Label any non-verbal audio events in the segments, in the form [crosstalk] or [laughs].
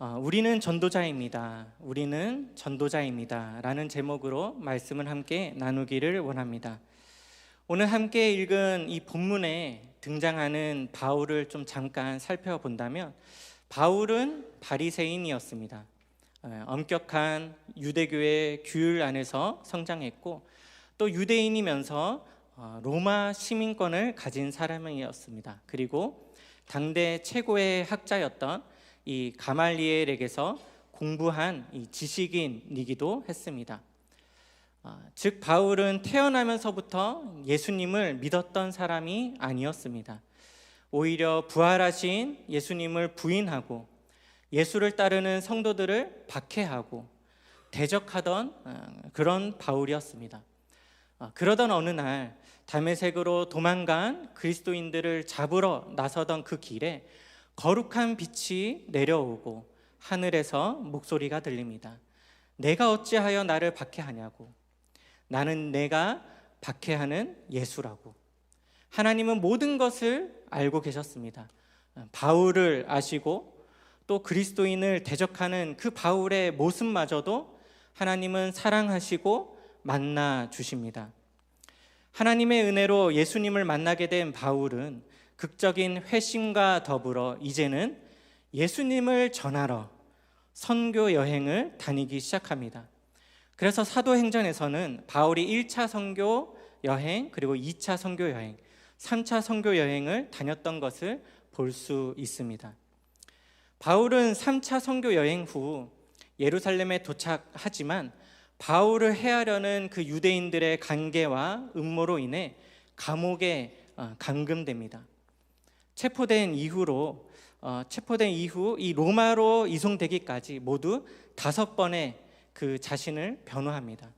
어, 우리는 전도자입니다. 우리는 전도자입니다. 라는 제목으로 말씀을 함께 나누기를 원합니다. 오늘 함께 읽은 이 본문에 등장하는 바울을 좀 잠깐 살펴본다면 바울은 바리새인이었습니다. 어, 엄격한 유대교의 규율 안에서 성장했고 또 유대인이면서 어, 로마 시민권을 가진 사람이었습니다. 그리고 당대 최고의 학자였던 이 가말리엘에게서 공부한 이 지식인이기도 했습니다. 아, 즉 바울은 태어나면서부터 예수님을 믿었던 사람이 아니었습니다. 오히려 부활하신 예수님을 부인하고 예수를 따르는 성도들을 박해하고 대적하던 어, 그런 바울이었습니다. 어, 그러던 어느 날 담에색으로 도망간 그리스도인들을 잡으러 나서던 그 길에 거룩한 빛이 내려오고 하늘에서 목소리가 들립니다. 내가 어찌하여 나를 박해하냐고. 나는 내가 박해하는 예수라고. 하나님은 모든 것을 알고 계셨습니다. 바울을 아시고 또 그리스도인을 대적하는 그 바울의 모습마저도 하나님은 사랑하시고 만나 주십니다. 하나님의 은혜로 예수님을 만나게 된 바울은 극적인 회심과 더불어 이제는 예수님을 전하러 선교 여행을 다니기 시작합니다. 그래서 사도행전에서는 바울이 1차 선교 여행 그리고 2차 선교 여행, 3차 선교 여행을 다녔던 것을 볼 수 있습니다. 바울은 3차 선교 여행 후 예루살렘에 도착하지만 바울을 해하려는 그 유대인들의 관계와 음모로 인해 감옥에 어, 감금됩니다. 체포된 이후로 어, 체포된 이후 이 로마로 이송되기까지 모두 다섯 번의 그 자신을 변호합니다.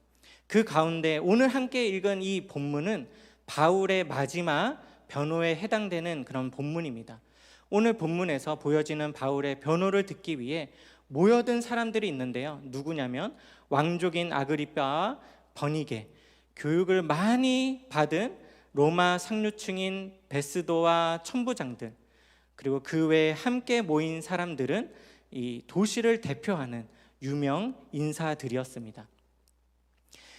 그 가운데 오늘 함께 읽은 이 본문은 바울의 마지막 변호에 해당되는 그런 본문입니다. 오늘 본문에서 보여지는 바울의 변호를 듣기 위해 모여든 사람들이 있는데요. 누구냐면 왕족인 아그리빠와 버니게, 교육을 많이 받은 로마 상류층인 베스도와 천부장들, 그리고 그 외에 함께 모인 사람들은 이 도시를 대표하는 유명 인사들이었습니다.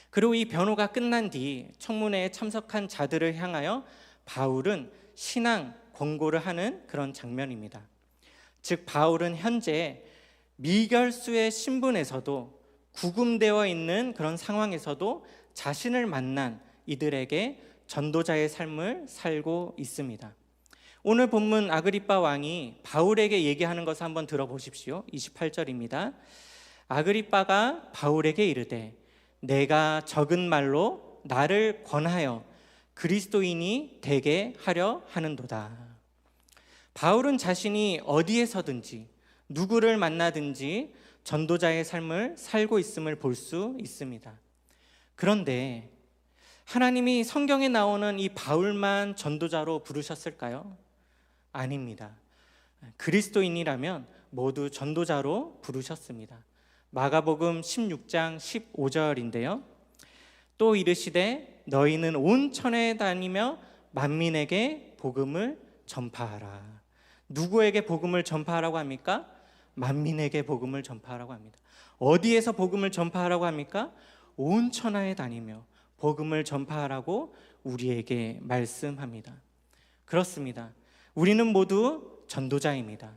그리고 이 변호가 끝난 뒤 청문회에 참석한 자들을 향하여 바울은 신앙 권고를 하는 그런 장면입니다. 즉 바울은 현재 미결수의 신분에서도 구금되어 있는 그런 상황에서도 자신을 만난 이들에게 전도자의 삶을 살고 있습니다. 오늘 본문 아그리빠 왕이 바울에게 얘기하는 것을 한번 들어보십시오. 28절입니다. 아그리빠가 바울에게 이르되 내가 적은 말로 나를 권하여 그리스도인이 되게 하려 하는도다. 바울은 자신이 어디에서든지 누구를 만나든지 전도자의 삶을 살고 있음을 볼 수 있습니다. 그런데 하나님이 성경에 나오는 이 바울만 전도자로 부르셨을까요? 아닙니다. 그리스도인이라면 모두 전도자로 부르셨습니다. 마가복음 16장 15절인데요. 또 이르시되 너희는 온 천에 다니며 만민에게 복음을 전파하라. 누구에게 복음을 전파하라고 합니까? 만민에게 복음을 전파하라고 합니다. 어디에서 복음을 전파하라고 합니까? 온 천하에 다니며 복음을 전파하라고 우리에게 말씀합니다. 그렇습니다. 우리는 모두 전도자입니다.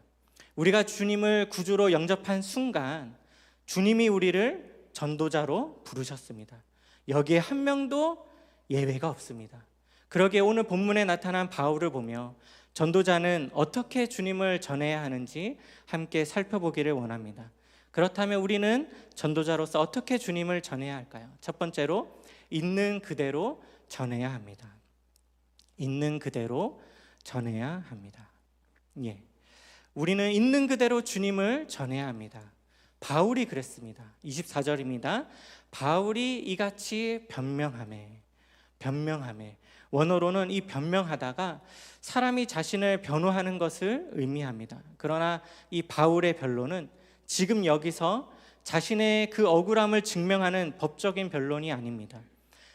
우리가 주님을 구주로 영접한 순간 주님이 우리를 전도자로 부르셨습니다. 여기에 한 명도 예외가 없습니다. 그러기에 오늘 본문에 나타난 바울을 보며 전도자는 어떻게 주님을 전해야 하는지 함께 살펴보기를 원합니다. 그렇다면 우리는 전도자로서 어떻게 주님을 전해야 할까요? 첫 번째로 있는 그대로 전해야 합니다. 있는 그대로 전해야 합니다. 예. 우리는 있는 그대로 주님을 전해야 합니다. 바울이 그랬습니다. 24절입니다. 바울이 이같이 변명함에 변명함에 원어로는 이 변명하다가 사람이 자신을 변호하는 것을 의미합니다. 그러나 이 바울의 변론은 지금 여기서 자신의 그 억울함을 증명하는 법적인 변론이 아닙니다.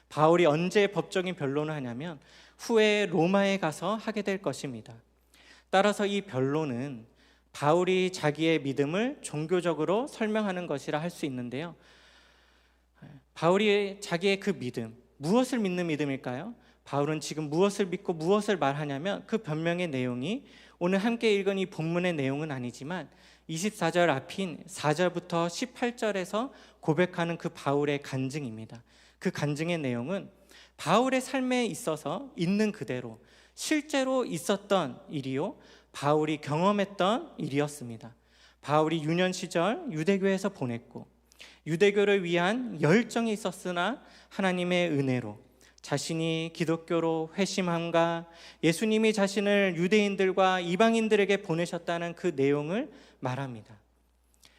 바울이 언제 법적인 변론을 하냐면 후에 로마에 가서 하게 될 것입니다. 따라서 이 변론은 바울이 자기의 믿음을 종교적으로 설명하는 것이라 할 수 있는데요. 바울이 자기의 그 믿음, 무엇을 믿는 믿음일까요? 바울은 지금 무엇을 믿고 무엇을 말하냐면 그 변명의 내용이 오늘 함께 읽은 이 본문의 내용은 아니지만 24절 앞인 4절부터 18절에서 고백하는 그 바울의 간증입니다. 그 간증의 내용은 바울의 삶에 있어서 있는 그대로 실제로 있었던 일이요. 바울이 경험했던 일이었습니다. 바울이 유년 시절 유대교에서 보냈고 유대교를 위한 열정이 있었으나 하나님의 은혜로 자신이 기독교로 회심함과 예수님이 자신을 유대인들과 이방인들에게 보내셨다는 그 내용을 말합니다.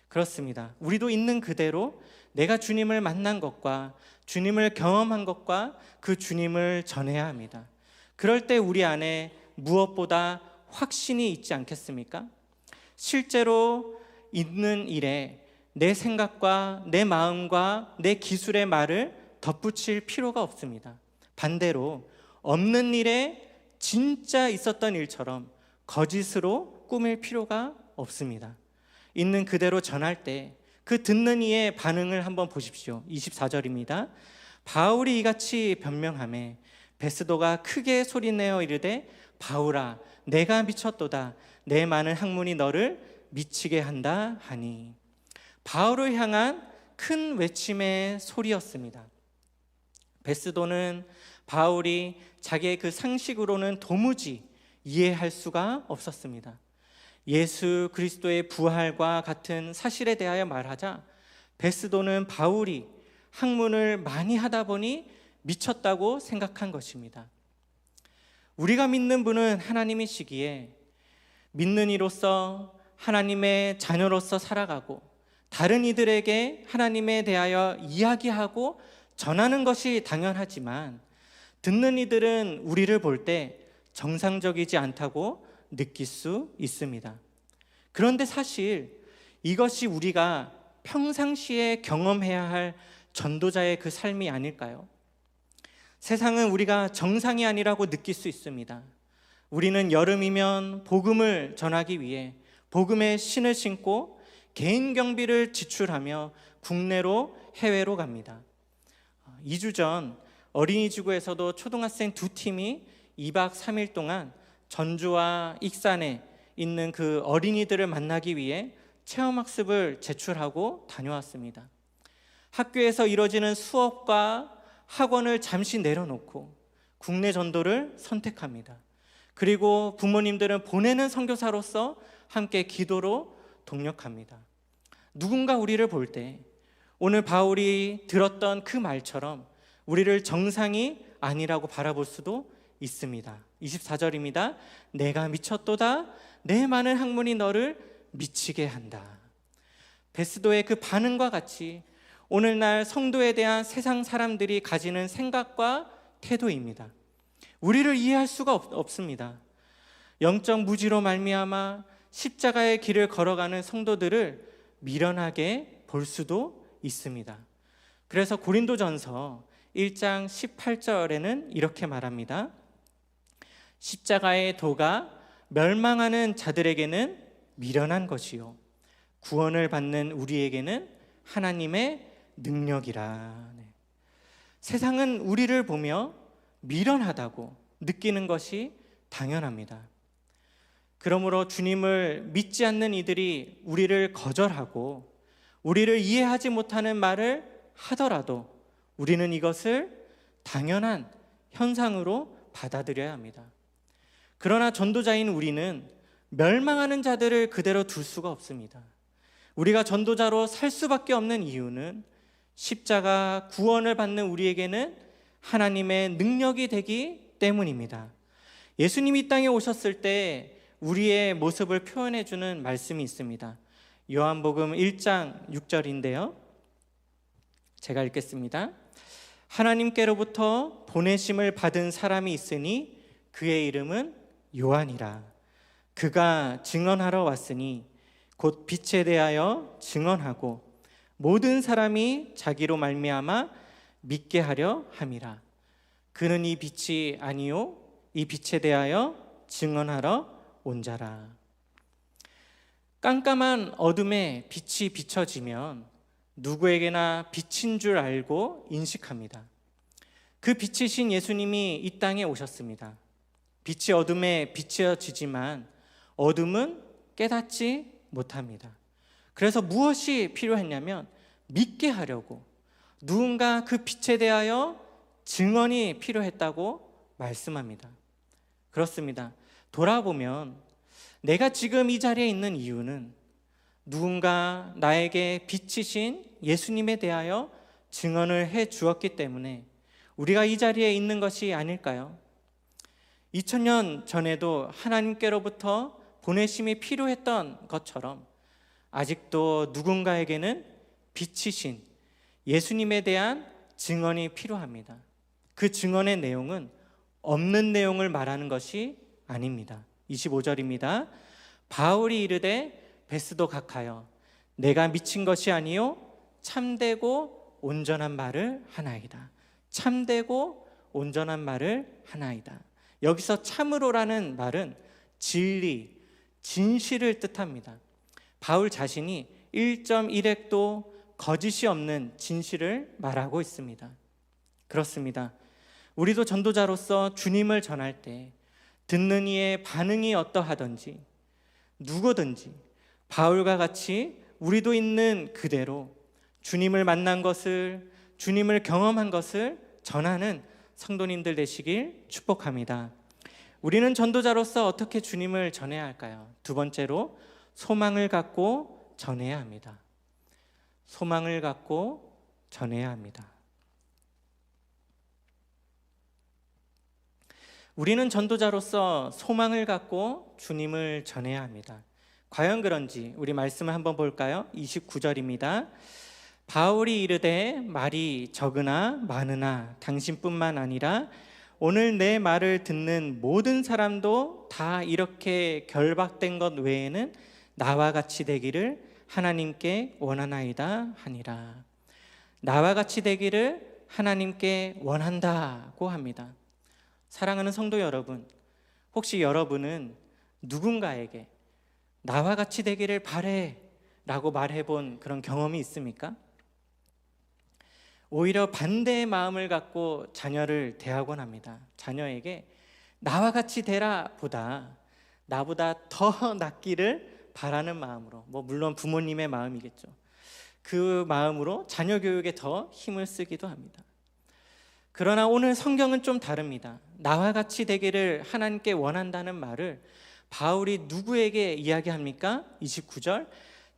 그렇습니다. 우리도 있는 그대로 내가 주님을 만난 것과 주님을 경험한 것과 그 주님을 전해야 합니다. 그럴 때 우리 안에 무엇보다 확신이 있지 않겠습니까? 실제로 있는 일에 내 생각과 내 마음과 내 기술의 말을 덧붙일 필요가 없습니다. 반대로 없는 일에 진짜 있었던 일처럼 거짓으로 꾸밀 필요가 없습니다. 있는 그대로 전할 때 그 듣는 이의 반응을 한번 보십시오. 24절입니다. 바울이 이같이 변명함에 베스도가 크게 소리내어 이르되 바울아 내가 미쳤도다 내 많은 학문이 너를 미치게 한다 하니 바울을 향한 큰 외침의 소리였습니다. 베스도는 바울이 자기의 그 상식으로는 도무지 이해할 수가 없었습니다. 예수 그리스도의 부활과 같은 사실에 대하여 말하자 베스도는 바울이 학문을 많이 하다 보니 미쳤다고 생각한 것입니다. 우리가 믿는 분은 하나님이시기에 믿는 이로서 하나님의 자녀로서 살아가고 다른 이들에게 하나님에 대하여 이야기하고 전하는 것이 당연하지만 듣는 이들은 우리를 볼 때 정상적이지 않다고 느낄 수 있습니다. 그런데 사실 이것이 우리가 평상시에 경험해야 할 전도자의 그 삶이 아닐까요? 세상은 우리가 정상이 아니라고 느낄 수 있습니다. 우리는 여름이면 복음을 전하기 위해 복음의 신을 신고 개인 경비를 지출하며 국내로 해외로 갑니다. 2주 전 어린이지구에서도 초등학생 두 팀이 2박 3일 동안 전주와 익산에 있는 그 어린이들을 만나기 위해 체험학습을 제출하고 다녀왔습니다. 학교에서 이뤄지는 수업과 학원을 잠시 내려놓고 국내 전도를 선택합니다. 그리고 부모님들은 보내는 선교사로서 함께 기도로 동력합니다. 누군가 우리를 볼 때 오늘 바울이 들었던 그 말처럼 우리를 정상이 아니라고 바라볼 수도 있습니다. 24절입니다. 내가 미쳤도다. 내 많은 학문이 너를 미치게 한다. 베스도의 그 반응과 같이 오늘날 성도에 대한 세상 사람들이 가지는 생각과 태도입니다. 우리를 이해할 수가 없, 습니다 영적 무지로 말미암아 십자가의 길을 걸어가는 성도들을 미련하게 볼 수도 있습니다. 그래서 고린도전서 1장 18절에는 이렇게 말합니다. 십자가의 도가 멸망하는 자들에게는 미련한 것이요 구원을 받는 우리에게는 하나님의 능력이라. 네. 세상은 우리를 보며 미련하다고 느끼는 것이 당연합니다. 그러므로 주님을 믿지 않는 이들이 우리를 거절하고 우리를 이해하지 못하는 말을 하더라도 우리는 이것을 당연한 현상으로 받아들여야 합니다. 그러나 전도자인 우리는 멸망하는 자들을 그대로 둘 수가 없습니다. 우리가 전도자로 살 수밖에 없는 이유는 십자가 구원을 받는 우리에게는 하나님의 능력이 되기 때문입니다. 예수님이 땅에 오셨을 때 우리의 모습을 표현해 주는 말씀이 있습니다. 요한복음 1장 6절인데요. 제가 읽겠습니다. 하나님께로부터 보내심을 받은 사람이 있으니 그의 이름은 요한이라. 그가 증언하러 왔으니 곧 빛에 대하여 증언하고 모든 사람이 자기로 말미암아 믿게 하려 함이라. 그는 이 빛이 아니요 이 빛에 대하여 증언하러 온 자라. 깜깜한 어둠에 빛이 비춰지면 누구에게나 빛인 줄 알고 인식합니다. 그 빛이신 예수님이 이 땅에 오셨습니다. 빛이 어둠에 비춰지지만 어둠은 깨닫지 못합니다. 그래서 무엇이 필요했냐면 믿게 하려고 누군가 그 빛에 대하여 증언이 필요했다고 말씀합니다. 그렇습니다. 돌아보면 내가 지금 이 자리에 있는 이유는 누군가 나에게 빛이신 예수님에 대하여 증언을 해 주었기 때문에 우리가 이 자리에 있는 것이 아닐까요? 2000년 전에도 하나님께로부터 보내심이 필요했던 것처럼 아직도 누군가에게는 빛이신 예수님에 대한 증언이 필요합니다. 그 증언의 내용은 없는 내용을 말하는 것이 아닙니다. 25절입니다. 바울이 이르되 베스도 각하여 내가 미친 것이 아니요 참되고 온전한 말을 하나이다. 참되고 온전한 말을 하나이다. 여기서 참으로라는 말은 진리, 진실을 뜻합니다. 바울 자신이 1.1핵도 거짓이 없는 진실을 말하고 있습니다. 그렇습니다. 우리도 전도자로서 주님을 전할 때 듣는 이의 반응이 어떠하든지 누구든지 바울과 같이 우리도 있는 그대로 주님을 만난 것을 주님을 경험한 것을 전하는 성도님들 되시길 축복합니다. 우리는 전도자로서 어떻게 주님을 전해야 할까요? 두 번째로 소망을 갖고 전해야 합니다. 소망을 갖고 전해야 합니다. 우리는 전도자로서 소망을 갖고 주님을 전해야 합니다. 과연 그런지 우리 말씀을 한번 볼까요? 29절입니다. 바울이 이르되 말이 적으나 많으나 당신뿐만 아니라 오늘 내 말을 듣는 모든 사람도 다 이렇게 결박된 것 외에는 나와 같이 되기를 하나님께 원하나이다 하니라. 나와 같이 되기를 하나님께 원한다고 합니다. 사랑하는 성도 여러분, 혹시 여러분은 누군가에게 나와 같이 되기를 바래 라고 말해본 그런 경험이 있습니까? 오히려 반대의 마음을 갖고 자녀를 대하곤 합니다. 자녀에게 나와 같이 되라 보다 나보다 더 [laughs] 낫기를 바라는 마음으로, 뭐 물론 부모님의 마음이겠죠. 그 마음으로 자녀 교육에 더 힘을 쓰기도 합니다. 그러나 오늘 성경은 좀 다릅니다. 나와 같이 되기를 하나님께 원한다는 말을 바울이 누구에게 이야기합니까? 29절.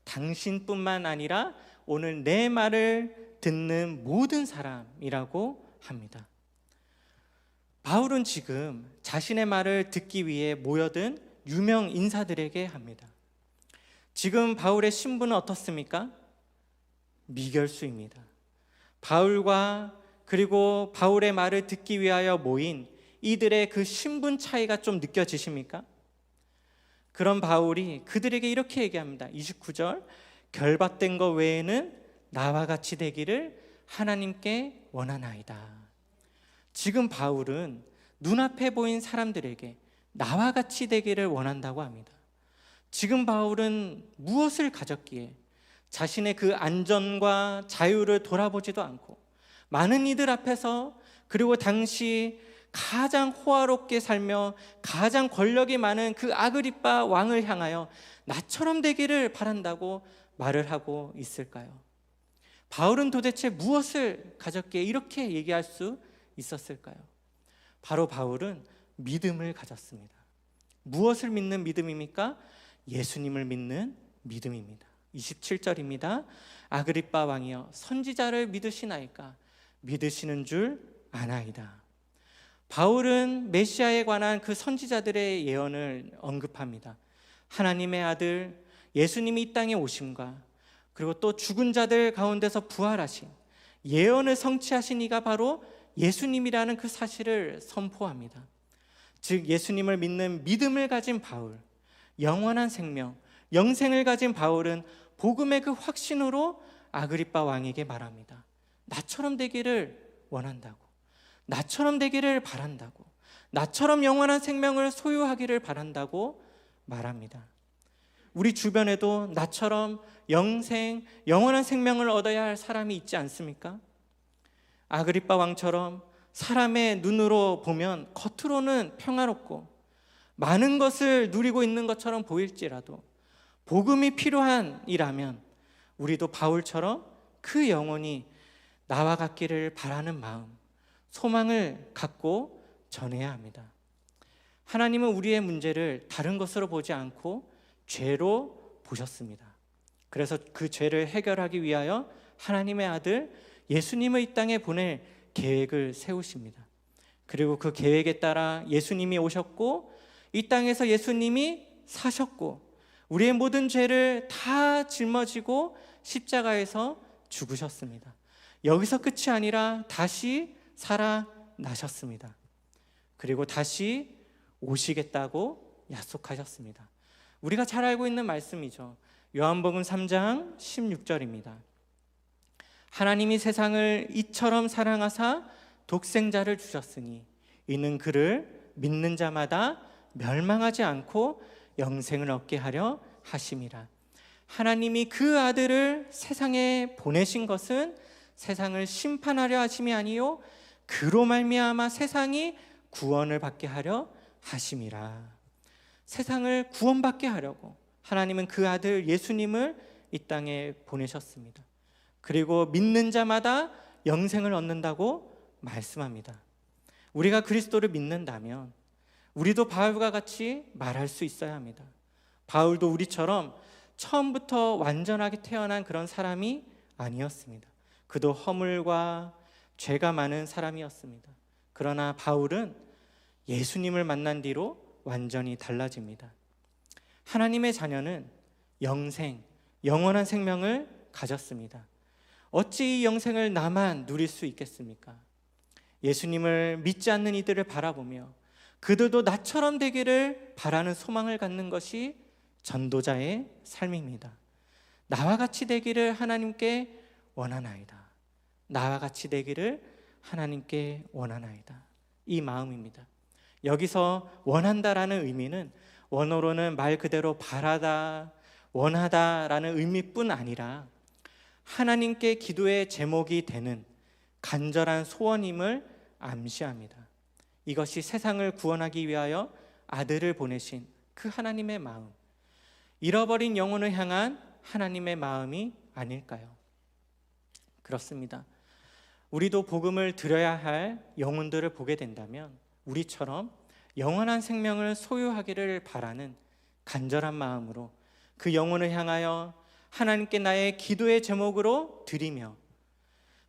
당신뿐만 아니라 오늘 내 말을 듣는 모든 사람이라고 합니다. 바울은 지금 자신의 말을 듣기 위해 모여든 유명 인사들에게 합니다. 지금 바울의 신분은 어떻습니까? 미결수입니다. 바울과 그리고 바울의 말을 듣기 위하여 모인 이들의 그 신분 차이가 좀 느껴지십니까? 그런 바울이 그들에게 이렇게 얘기합니다. 29절 결박된 것 외에는 나와 같이 되기를 하나님께 원하나이다. 지금 바울은 눈앞에 보인 사람들에게 나와 같이 되기를 원한다고 합니다. 지금 바울은 무엇을 가졌기에 자신의 그 안전과 자유를 돌아보지도 않고 많은 이들 앞에서 그리고 당시 가장 호화롭게 살며 가장 권력이 많은 그 아그리빠 왕을 향하여 나처럼 되기를 바란다고 말을 하고 있을까요? 바울은 도대체 무엇을 가졌기에 이렇게 얘기할 수 있었을까요? 바로 바울은 믿음을 가졌습니다. 무엇을 믿는 믿음입니까? 예수님을 믿는 믿음입니다. 27절입니다. 아그리빠 왕이여 선지자를 믿으시나이까 믿으시는 줄 아나이다. 바울은 메시아에 관한 그 선지자들의 예언을 언급합니다. 하나님의 아들 예수님이 이 땅에 오심과 그리고 또 죽은 자들 가운데서 부활하신 예언을 성취하신 이가 바로 예수님이라는 그 사실을 선포합니다. 즉 예수님을 믿는 믿음을 가진 바울, 영원한 생명, 영생을 가진 바울은 복음의 그 확신으로 아그리빠 왕에게 말합니다. 나처럼 되기를 원한다고. 나처럼 되기를 바란다고. 나처럼 영원한 생명을 소유하기를 바란다고 말합니다. 우리 주변에도 나처럼 영생, 영원한 생명을 얻어야 할 사람이 있지 않습니까? 아그리빠 왕처럼 사람의 눈으로 보면 겉으로는 평화롭고 많은 것을 누리고 있는 것처럼 보일지라도 복음이 필요한 이라면 우리도 바울처럼 그 영혼이 나와 같기를 바라는 마음, 소망을 갖고 전해야 합니다. 하나님은 우리의 문제를 다른 것으로 보지 않고 죄로 보셨습니다. 그래서 그 죄를 해결하기 위하여 하나님의 아들 예수님을 이 땅에 보낼 계획을 세우십니다. 그리고 그 계획에 따라 예수님이 오셨고 이 땅에서 예수님이 사셨고 우리의 모든 죄를 다 짊어지고 십자가에서 죽으셨습니다. 여기서 끝이 아니라 다시 살아나셨습니다. 그리고 다시 오시겠다고 약속하셨습니다. 우리가 잘 알고 있는 말씀이죠. 요한복음 3장 16절입니다. 하나님이 세상을 이처럼 사랑하사 독생자를 주셨으니 이는 그를 믿는 자마다 멸망하지 않고 영생을 얻게 하려 하심이라. 하나님이 그 아들을 세상에 보내신 것은 세상을 심판하려 하심이 아니요 그로 말미암아 세상이 구원을 받게 하려 하심이라. 세상을 구원받게 하려고 하나님은 그 아들 예수님을 이 땅에 보내셨습니다. 그리고 믿는 자마다 영생을 얻는다고 말씀합니다. 우리가 그리스도를 믿는다면 우리도 바울과 같이 말할 수 있어야 합니다. 바울도 우리처럼 처음부터 완전하게 태어난 그런 사람이 아니었습니다. 그도 허물과 죄가 많은 사람이었습니다. 그러나 바울은 예수님을 만난 뒤로 완전히 달라집니다. 하나님의 자녀는 영생, 영원한 생명을 가졌습니다. 어찌 이 영생을 나만 누릴 수 있겠습니까? 예수님을 믿지 않는 이들을 바라보며 그들도 나처럼 되기를 바라는 소망을 갖는 것이 전도자의 삶입니다. 나와 같이 되기를 하나님께 원하나이다. 나와 같이 되기를 하나님께 원하나이다. 이 마음입니다. 여기서 원한다라는 의미는 원어로는 말 그대로 바라다, 원하다라는 의미뿐 아니라 하나님께 기도의 제목이 되는 간절한 소원임을 암시합니다. 이것이 세상을 구원하기 위하여 아들을 보내신 그 하나님의 마음, 잃어버린 영혼을 향한 하나님의 마음이 아닐까요? 그렇습니다. 우리도 복음을 들어야 할 영혼들을 보게 된다면 우리처럼 영원한 생명을 소유하기를 바라는 간절한 마음으로 그 영혼을 향하여 하나님께 나의 기도의 제목으로 드리며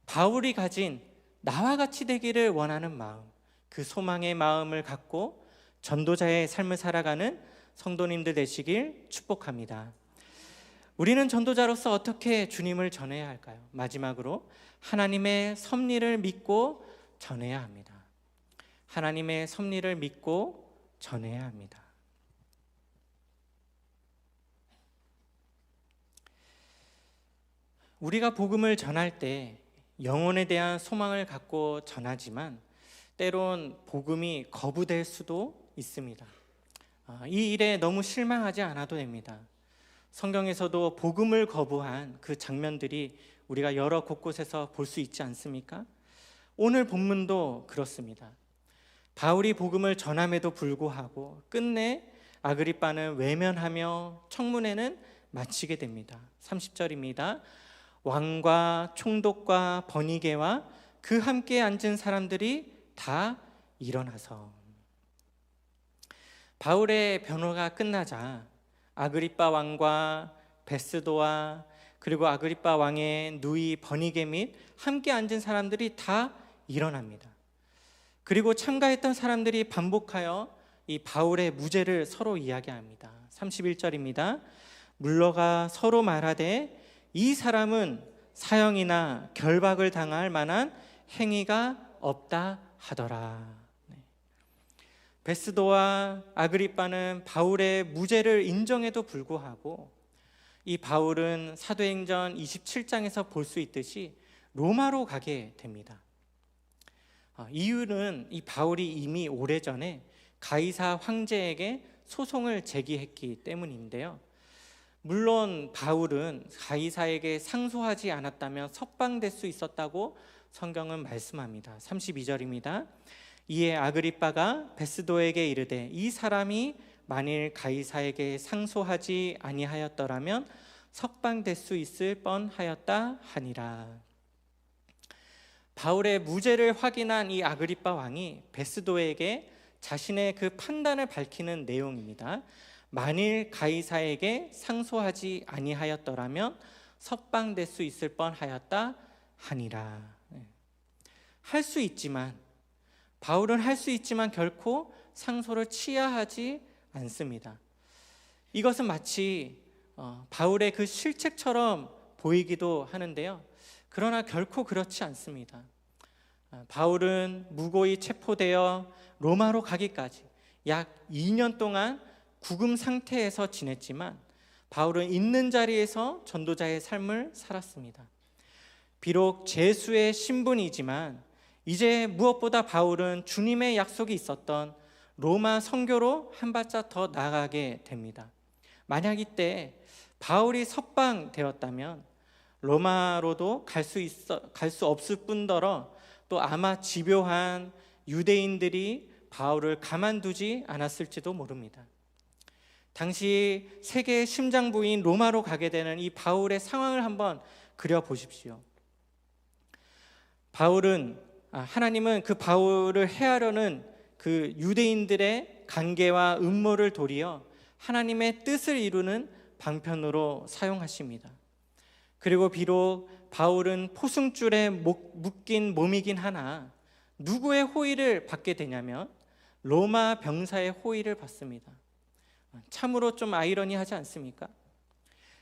바울이 가진 나와 같이 되기를 원하는 마음, 그 소망의 마음을 갖고 전도자의 삶을 살아가는 성도님들 되시길 축복합니다. 우리는 전도자로서 어떻게 주님을 전해야 할까요? 마지막으로 하나님의 섭리를 믿고 전해야 합니다. 하나님의 섭리를 믿고 전해야 합니다. 우리가 복음을 전할 때 영혼에 대한 소망을 갖고 전하지만 때론 복음이 거부될 수도 있습니다. 아, 이 일에 너무 실망하지 않아도 됩니다. 성경에서도 복음을 거부한 그 장면들이 우리가 여러 곳곳에서 볼 수 있지 않습니까? 오늘 본문도 그렇습니다. 바울이 복음을 전함에도 불구하고 끝내 아그리빠는 외면하며 청문회는 마치게 됩니다. 30절입니다. 왕과 총독과 번이게와 그 함께 앉은 사람들이 다 일어나서 바울의 변호가 끝나자 아그리빠 왕과 베스도와 그리고 아그리빠 왕의 누이 버니게 및 함께 앉은 사람들이 다 일어납니다. 그리고 참가했던 사람들이 반복하여 이 바울의 무죄를 서로 이야기합니다. 31절입니다. 물러가 서로 말하되 이 사람은 사형이나 결박을 당할 만한 행위가 없다 하더라. 네. 베스도와 아그리빠는 바울의 무죄를 인정해도 불구하고 이 바울은 사도행전 27장에서 볼 수 있듯이 로마로 가게 됩니다. 아, 이유는 이 바울이 이미 오래전에 가이사 황제에게 소송을 제기했기 때문인데요. 물론 바울은 가이사에게 상소하지 않았다면 석방될 수 있었다고 성경은 말씀합니다. 32절입니다. 이에 아그리빠가 베스도에게 이르되 이 사람이 만일 가이사에게 상소하지 아니하였더라면 석방될 수 있을 뻔하였다 하니라. 바울의 무죄를 확인한 이 아그리빠 왕이 베스도에게 자신의 그 판단을 밝히는 내용입니다. 만일 가이사에게 상소하지 아니하였더라면 석방될 수 있을 뻔하였다 하니라. 할 수 있지만 바울은 할 수 있지만 결코 상소를 취하하지 않습니다. 이것은 마치 어, 바울의 그 실책처럼 보이기도 하는데요. 그러나 결코 그렇지 않습니다. 아, 바울은 무고히 체포되어 로마로 가기까지 약 2년 동안 구금 상태에서 지냈지만 바울은 있는 자리에서 전도자의 삶을 살았습니다. 비록 제수의 신분이지만 이제 무엇보다 바울은 주님의 약속이 있었던 로마 선교로 한 발짝 더 나아가게 됩니다. 만약 이때 바울이 석방되었다면 로마로도 갈 수 있어 갈 수 없을 뿐더러 또 아마 집요한 유대인들이 바울을 가만두지 않았을지도 모릅니다. 당시 세계의 심장부인 로마로 가게 되는 이 바울의 상황을 한번 그려 보십시오. 바울은 아, 하나님은 그 바울을 해하려는 그 유대인들의 관계와 음모를 도리어 하나님의 뜻을 이루는 방편으로 사용하십니다. 그리고 비록 바울은 포승줄에 묶인 몸이긴 하나 누구의 호의를 받게 되냐면 로마 병사의 호의를 받습니다. 참으로 좀 아이러니하지 않습니까?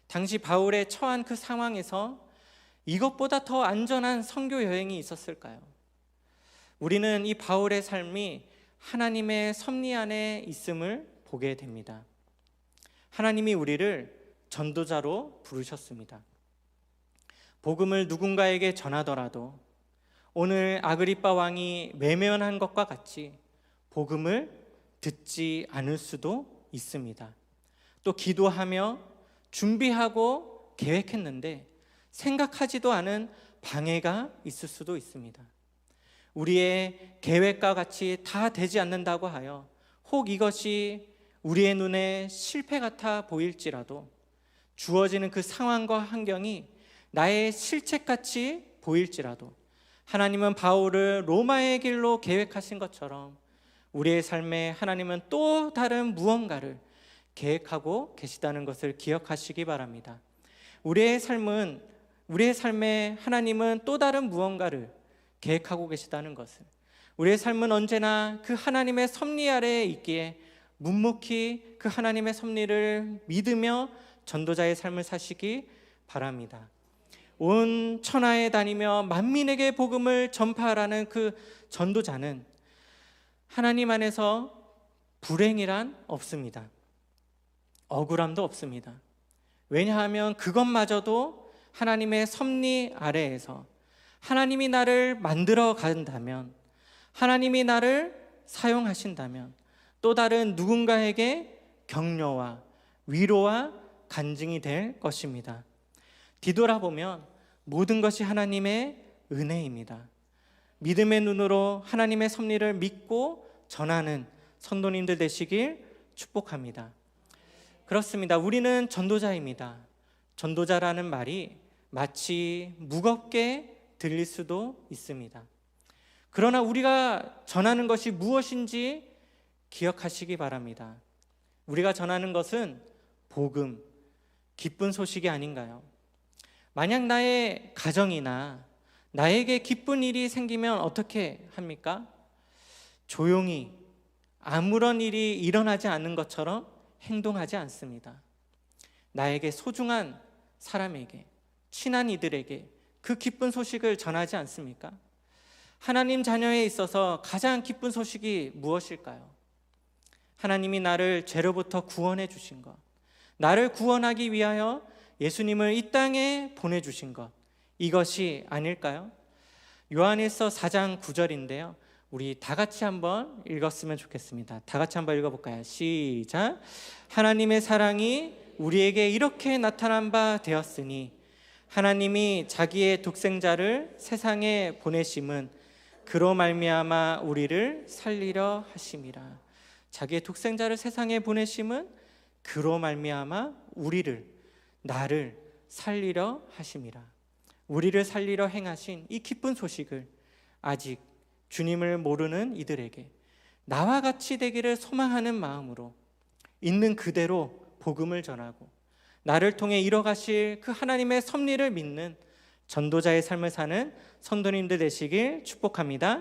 당시 바울의 처한 그 상황에서 이것보다 더 안전한 선교 여행이 있었을까요? 우리는 이 바울의 삶이 하나님의 섭리 안에 있음을 보게 됩니다. 하나님이 우리를 전도자로 부르셨습니다. 복음을 누군가에게 전하더라도 오늘 아그리빠 왕이 외면한 것과 같이 복음을 듣지 않을 수도 있습니다. 또 기도하며 준비하고 계획했는데 생각하지도 않은 방해가 있을 수도 있습니다. 우리의 계획과 같이 다 되지 않는다고 하여 혹 이것이 우리의 눈에 실패 같아 보일지라도 주어지는 그 상황과 환경이 나의 실책같이 보일지라도 하나님은 바울을 로마의 길로 계획하신 것처럼 우리의 삶에 하나님은 또 다른 무언가를 계획하고 계시다는 것을 기억하시기 바랍니다. 우리의 삶은 우리의 삶에 하나님은 또 다른 무언가를 계획하고 계시다는 것을 우리의 삶은 언제나 그 하나님의 섭리 아래에 있기에 묵묵히 그 하나님의 섭리를 믿으며 전도자의 삶을 사시기 바랍니다. 온 천하에 다니며 만민에게 복음을 전파하라는 그 전도자는 하나님 안에서 불행이란 없습니다. 억울함도 없습니다. 왜냐하면 그것마저도 하나님의 섭리 아래에서 하나님이 나를 만들어 간다면 하나님이 나를 사용하신다면 또 다른 누군가에게 격려와 위로와 간증이 될 것입니다. 뒤돌아보면 모든 것이 하나님의 은혜입니다. 믿음의 눈으로 하나님의 섭리를 믿고 전하는 선도님들 되시길 축복합니다. 그렇습니다. 우리는 전도자입니다. 전도자라는 말이 마치 무겁게 들릴 수도 있습니다. 그러나 우리가 전하는 것이 무엇인지 기억하시기 바랍니다. 우리가 전하는 것은 복음, 기쁜 소식이 아닌가요? 만약 나의 가정이나 나에게 기쁜 일이 생기면 어떻게 합니까? 조용히 아무런 일이 일어나지 않는 것처럼 행동하지 않습니다. 나에게 소중한 사람에게, 친한 이들에게 그 기쁜 소식을 전하지 않습니까? 하나님 자녀에 있어서 가장 기쁜 소식이 무엇일까요? 하나님이 나를 죄로부터 구원해 주신 것, 나를 구원하기 위하여 예수님을 이 땅에 보내주신 것, 이것이 아닐까요? 요한일서 4장 9절인데요. 우리 다 같이 한번 읽었으면 좋겠습니다. 다 같이 한번 읽어볼까요? 시작. 하나님의 사랑이 우리에게 이렇게 나타난 바 되었으니 하나님이 자기의 독생자를 세상에 보내심은 그로 말미암아 우리를 살리려 하심이라. 자기의 독생자를 세상에 보내심은 그로 말미암아 우리를 나를 살리려 하심이라. 우리를 살리려 행하신 이 기쁜 소식을 아직 주님을 모르는 이들에게 나와 같이 되기를 소망하는 마음으로 있는 그대로 복음을 전하고 나를 통해 이뤄가실 그 하나님의 섭리를 믿는 전도자의 삶을 사는 선도님들 되시길 축복합니다.